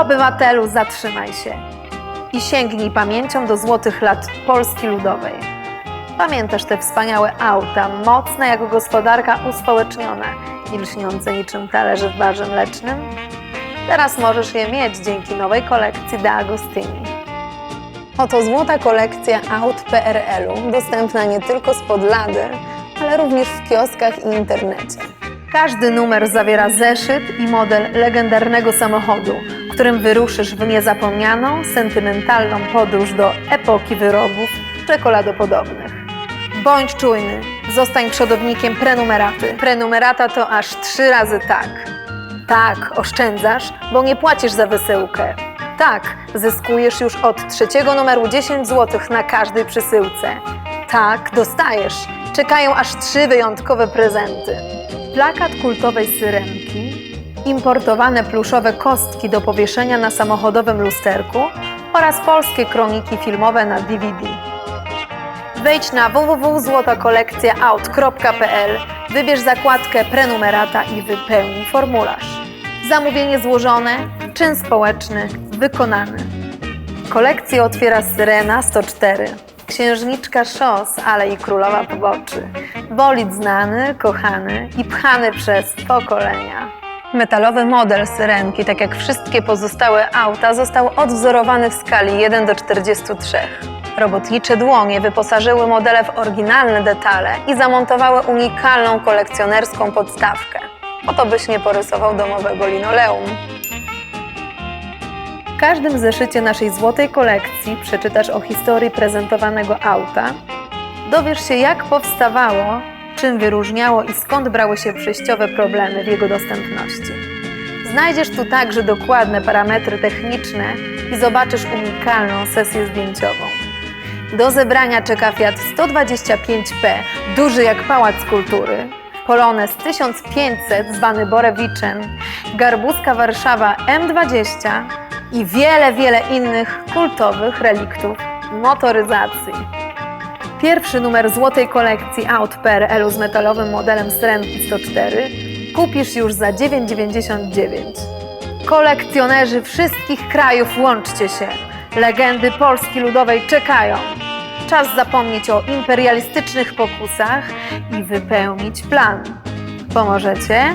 Obywatelu, zatrzymaj się i sięgnij pamięcią do złotych lat Polski Ludowej. Pamiętasz te wspaniałe auta, mocne jako gospodarka uspołecznione i lśniące niczym talerze w barze mlecznym? Teraz możesz je mieć dzięki nowej kolekcji De Agostini. Oto złota kolekcja aut PRL-u, dostępna nie tylko spod lady, ale również w kioskach i internecie. Każdy numer zawiera zeszyt i model legendarnego samochodu, którym wyruszysz w niezapomnianą, sentymentalną podróż do epoki wyrobów czekoladopodobnych. Bądź czujny, zostań przodownikiem prenumeraty. Prenumerata to aż trzy razy tak. Tak, oszczędzasz, bo nie płacisz za wysyłkę. Tak, zyskujesz już od trzeciego numeru 10 zł na każdej przesyłce. Tak, dostajesz. Czekają aż trzy wyjątkowe prezenty. Plakat kultowej syrenki, importowane pluszowe kostki do powieszenia na samochodowym lusterku oraz polskie kroniki filmowe na DVD. Wejdź na www.złotakolekcjaaut.pl, wybierz zakładkę prenumerata i wypełnij formularz. Zamówienie złożone, czyn społeczny wykonany. Kolekcję otwiera Syrena 104, księżniczka szos, ale i królowa poboczy. Bolid znany, kochany i pchany przez pokolenia. Metalowy model Syrenki, tak jak wszystkie pozostałe auta, został odwzorowany w skali 1 do 43. Robotnicze dłonie wyposażyły modele w oryginalne detale i zamontowały unikalną kolekcjonerską podstawkę. Oto byś nie porysował domowego linoleum. W każdym zeszycie naszej złotej kolekcji przeczytasz o historii prezentowanego auta, dowiesz się jak powstawało, czym wyróżniało i skąd brały się przejściowe problemy w jego dostępności. Znajdziesz tu także dokładne parametry techniczne i zobaczysz unikalną sesję zdjęciową. Do zebrania czeka Fiat 125P, duży jak pałac kultury, Polones 1500 zwany Borewiczem, Garbuska Warszawa M20 i wiele, wiele innych kultowych reliktów motoryzacji. Pierwszy numer złotej kolekcji aut PRL-u z metalowym modelem Syrenki 104 kupisz już za 9,99. Kolekcjonerzy wszystkich krajów łączcie się. Legendy Polski Ludowej czekają. Czas zapomnieć o imperialistycznych pokusach i wypełnić plan. Pomożecie?